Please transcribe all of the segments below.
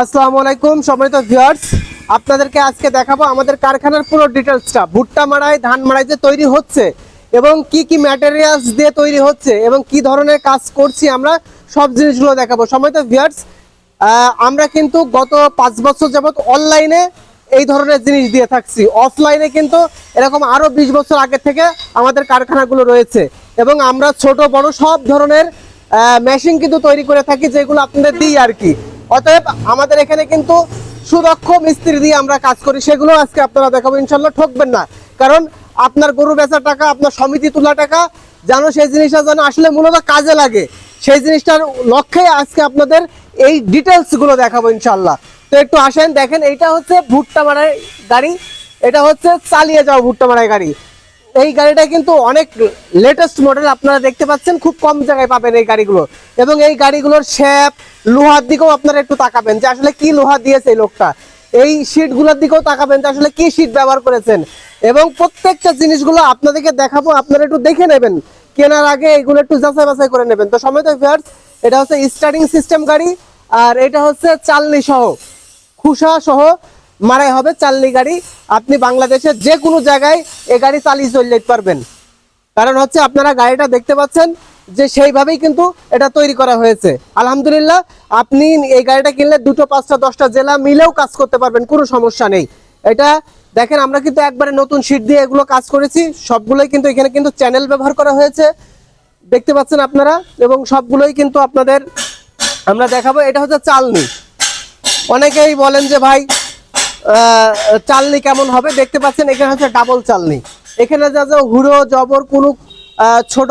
আসসালামু আলাইকুম, সম্মানিত ভিউয়ার্স আপনাদেরকে আজকে দেখাবো আমাদের কারখানার পুরো ডিটেলসটা ভুট্টা মাড়াই, ধান মাড়াই যে তৈরি হচ্ছে এবং কি কি ম্যাটেরিয়ালস দিয়ে তৈরি হচ্ছে এবং কি ধরনের কাজ করছি আমরা, সব জিনিসগুলো দেখাবো। সম্মানিত ভিউয়ার্স আমরা কিন্তু গত পাঁচ বছর যাবত অনলাইনে এই ধরনের জিনিস দিয়ে থাকছি। অফলাইনে কিন্তু এরকম আরও বিশ বছর আগে থেকে আমাদের কারখানাগুলো রয়েছে এবং আমরা ছোট, বড় সব ধরনের মেশিন কিন্তু তৈরি করে থাকি, যেগুলো আপনাদের দিই আর কি। অতএব আমাদের এখানে কিন্তু সুদক্ষ মিস্ত্রি দিয়ে আমরা কাজ করি, সেগুলো আজকে আপনারা দেখাবো। ইনশাল্লাহ ঠকবেন না। কারণ আপনার গরু বেচার টাকা, আপনার সমিতি তোলা টাকা, যেন সেই জিনিসটা যেন আসলে মূলত কাজে লাগে। সেই জিনিসটার লক্ষ্যে আজকে আপনাদের এই ডিটেলসগুলো দেখাবো ইনশাল্লাহ তো একটু আসেন, দেখেন, এইটা হচ্ছে ভুট্টা মারাই গাড়ি, এটা হচ্ছে চালিয়ে যাওয়া ভুট্টা মারাই গাড়ি। এই গাড়িটা কিন্তু অনেক লেটেস্ট মডেল আপনারা দেখতে পাচ্ছেন, খুব কম জায়গায় পাবেন এই গাড়িগুলো। এবং এই গাড়িগুলোর শেপ লোহার দিকেও আপনারা একটু তাকাবেন যে আসলে কি লোহা দিয়েছে এই লোকটা। এই শীটগুলোর দিকেও তাকাবেন যে আসলে কি শীট ব্যবহার করেছেন। এবং প্রত্যেকটা জিনিসগুলো আপনাদেরকে দেখাবো, আপনারা একটু দেখে নেবেন। কেনার আগে এগুলো একটু যাচাই বাছাই করে নেবেন। তো সময় তো ভিউয়ার্স এটা হচ্ছে স্টার্টিং সিস্টেম গাড়ি, আর এটা হচ্ছে চালনি সহ, খুসা সহ। মারাই হবে চালনি গাড়ি। আপনি বাংলাদেশের যে কোনো জায়গায় এ গাড়ি চালিয়ে চলে পারবেন। কারণ হচ্ছে আপনারা গাড়িটা দেখতে পাচ্ছেন যে সেইভাবেই কিন্তু এটা তৈরি করা হয়েছে। আলহামদুলিল্লাহ, আপনি এই গাড়িটা কিনলে দুটো, পাঁচটা, দশটা জেলা মিলেও কাজ করতে পারবেন, কোনো সমস্যা নেই। এটা দেখেন, আমরা কিন্তু একবারে নতুন সিট দিয়ে এগুলো কাজ করেছি। সবগুলোই কিন্তু এখানে কিন্তু চ্যানেল ব্যবহার করা হয়েছে। দেখতে পাচ্ছেন আপনারা? এবং সবগুলোই কিন্তু আপনাদের আমরা দেখাবো। এটা হচ্ছে চালনি। অনেকেই বলেন যে, ভাই চালনি কেমন হবে? দেখতে পাচ্ছেন, এখানে হচ্ছে ডাবল চালনি। এখানে যা যা হুড়ো, জবর, কোনো ছোট,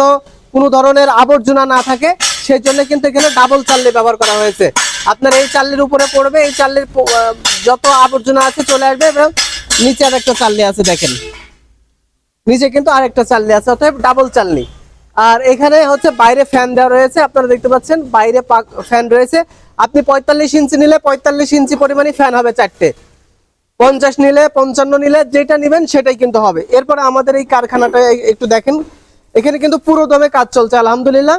কোনো ধরনের আবর্জনা না থাকে, সেই জন্য কিন্তু এখানে ডাবল চালনি ব্যবহার করা হয়েছে। আপনার এই চালনির উপরে পড়বে, এই চালনির যত আবর্জনা আছে চলে আসবে, এবং নিচে আর একটা চালনি আছে, দেখেন। নিচে কিন্তু আরেকটা চালনি আছে অর্থাৎ ডাবল চালনি। আর এখানে হচ্ছে বাইরে ফ্যান দেওয়া রয়েছে, আপনারা দেখতে পাচ্ছেন, বাইরে ফ্যান রয়েছে। আপনি পঁয়তাল্লিশ ইঞ্চি নিলে পঁয়তাল্লিশ ইঞ্চি পরিমাণে ফ্যান হবে চারটে। পঞ্চাশ নিলে, পঞ্চান্ন নিলে যেটা নেবেন সেটাই কিন্তু হবে। এরপরে আমাদের এই কারখানাটা একটু দেখেন। এখানে কিন্তু পুরো দমে কাজ চলছে, আলহামদুলিল্লাহ।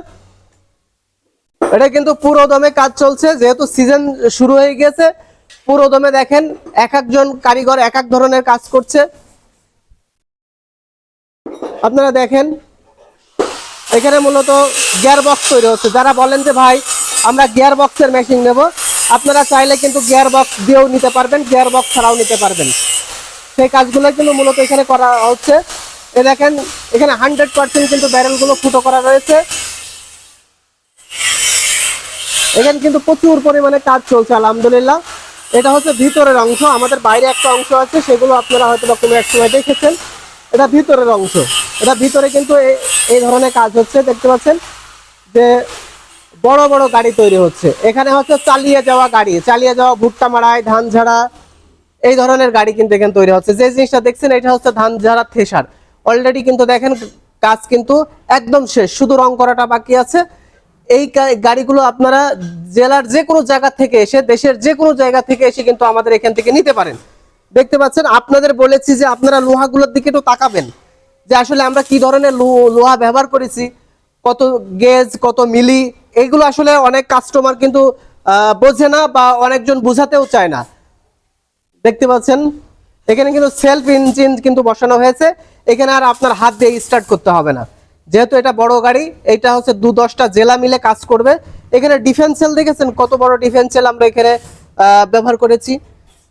এটা কিন্তু পুরো দমে কাজ চলছে, যেহেতু সিজন শুরু হয়ে গেছে। পুরো দমে দেখেন, এক একজন কারিগর এক এক ধরনের কাজ করছে। আপনারা দেখেন, এখানে মূলত গিয়ার বক্স তৈরি হচ্ছে। যারা বলেন যে, ভাই, আমরা গিয়ার বক্সের মেশিন নেব। আপনারা চাইলে কিন্তু গিয়ার বক্স দিয়েও নিতে পারবেন গিয়ার বক্স ছাড়াও নিতে পারবেন। সেই কাজগুলো কিন্তু মূলত এখানে করা হচ্ছে। এ দেখেন, এখানে হান্ড্রেড পার্সেন্ট কিন্তু ব্যারেলগুলো ফুটো করা রয়েছে। এখানে কিন্তু প্রচুর পরিমাণে কাজ চলছে, আলহামদুলিল্লাহ। এটা হচ্ছে ভিতরের অংশ, আমাদের বাইরে একটা অংশ আছে, সেগুলো আপনারা হয়তো বা কোনো এক সময় দেখেছেন। এটা ভিতরের অংশ, এটা ভিতরে কিন্তু এই- এই ধরনের কাজ হচ্ছে, দেখতে পাচ্ছেন যে বড় বড় গাড়ি তৈরি হচ্ছে। এখানে হচ্ছে চালিয়ে যাওয়া গাড়ি, চালিয়ে যাওয়া ভুট্টা মারাই, ধান ঝাড়া, এই ধরনের গাড়ি কিন্তু এখানে তৈরি হচ্ছে। যে জিনিসটা দেখছেন, এটা হচ্ছে ধান ঝাড়া থেসার। অলরেডি কিন্তু দেখেন, কাজ কিন্তু একদম শেষ, শুধু রং করাটা বাকি আছে। এই গাড়িগুলো আপনারা জেলার যে কোনো জায়গা থেকে এসে, দেশের যে কোনো জায়গা থেকে এসে কিন্তু আমাদের এখান থেকে নিতে পারেন। দেখতে পাচ্ছেন, আপনাদের বলেছি যে আপনারা লোহাগুলোর দিকে একটু তাকাবেন। যে আসলে আমরা কি ধরনের লোহা ব্যবহার করেছি, কত গেজ, কত মিলি এইগুলো আসলে অনেক কাস্টমার কিন্তু বোঝে না বা অনেকজন বোঝাতেও চায় না। দেখতে পাচ্ছেন? এখানে কিন্তু সেলফ ইঞ্জিন কিন্তু বসানো হয়েছে। এখানে আর আপনার হাত দিয়ে স্টার্ট করতে হবে না। যেহেতু এটা বড় গাড়ি, এটা হচ্ছে দু দশটা জেলা মিলে কাজ করবে। এখানে ডিফেন্স সেল দেখেছেন? কত বড় ডিফেন্স সেল আমরা এখানে ব্যবহার করেছি।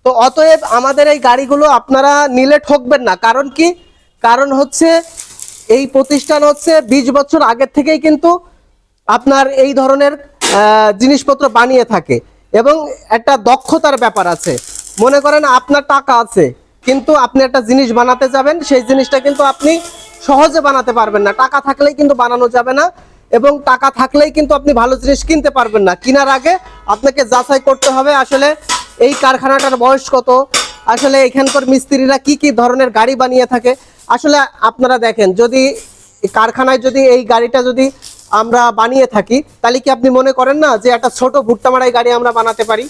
তো অতএব আমাদের এই গাড়িগুলো আপনারা নিলে ঠকবেন না। কারণ কি? কারণ হচ্ছে এই প্রতিষ্ঠান হচ্ছে বিশ বছর আগের থেকেই কিন্তু আপনার এই ধরনের জিনিসপত্র বানিয়ে থাকে এবং একটা দক্ষতার ব্যাপার আছে। মনে করেন আপনার টাকা আছে, কিন্তু আপনি একটা জিনিস বানাতে যাবেন, সেই জিনিসটা কিন্তু আপনি সহজে বানাতে পারবেন না। টাকা থাকলেই কিন্তু বানানো যাবে না এবং টাকা থাকলেই কিন্তু আপনি ভালো জিনিস কিনতে পারবেন না। কেনার আগে আপনাকে যাচাই করতে হবে আসলে এই কারখানাটার বয়স কত, আসলে এখানকার মিস্ত্রিরা কি কি ধরনের গাড়ি বানিয়ে থাকে। আসলে আপনারা দেখেন, যদি কারখানায় যদি এই গাড়িটা যদি আমরা বানিয়ে থাকি, তাহলে কি আপনি মনে করেন না যে একটা ছোট ভুট্টা মারাই গাড়ি আমরা বানাতে পারি?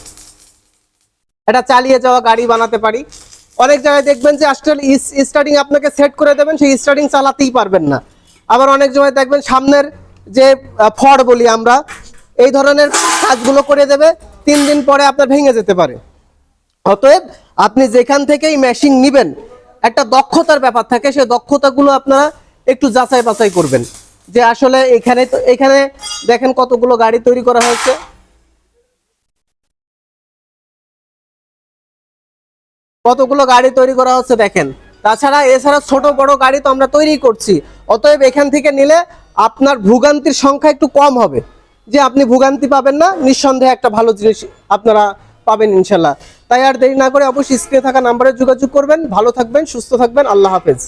এটা চালিয়ে যাওয়া গাড়ি বানাতে পারি? অনেক জায়গায় দেখবেন যে আসলে স্টার্টিং আপনাকে সেট করে দেবেন, সেই স্টার্টিং চালাতেই পারবেন না। আবার অনেক সময় দেখবেন সামনের যে ফড় বলি আমরা, এই ধরনের কাজগুলো করে দেবে, তিন দিন পরে আপনার ভেঙে যেতে পারে। অতএব আপনি যেখান থেকেই মেশিন নিবেন, একটা দক্ষতার ব্যাপার থাকে, সেই দক্ষতাগুলো আপনারা একটু যাচাই বাছাই করবেন। যে আসলে এখানে তো এখানে দেখেন কতগুলো গাড়ি তৈরি করা হয়েছে। কতগুলো গাড়ি তৈরি করা হচ্ছে দেখেন। তাছাড়া এছাড়া ছোট বড় গাড়ি তো আমরা তৈরি করছি। অতএব এখান থেকে নিলে আপনার ভোগান্তির সংখ্যা একটু কম হবে। যে আপনি ভোগান্তি পাবেন না, নিঃসন্দেহে একটা ভালো জিনিস আপনারা পাবেন ইনশাল্লাহ। তাই আর দেরি না করে অবশ্যই স্ক্রিনে থাকা নাম্বারে যোগাযোগ করবেন। ভালো থাকবেন, সুস্থ থাকবেন। আল্লাহ হাফেজ।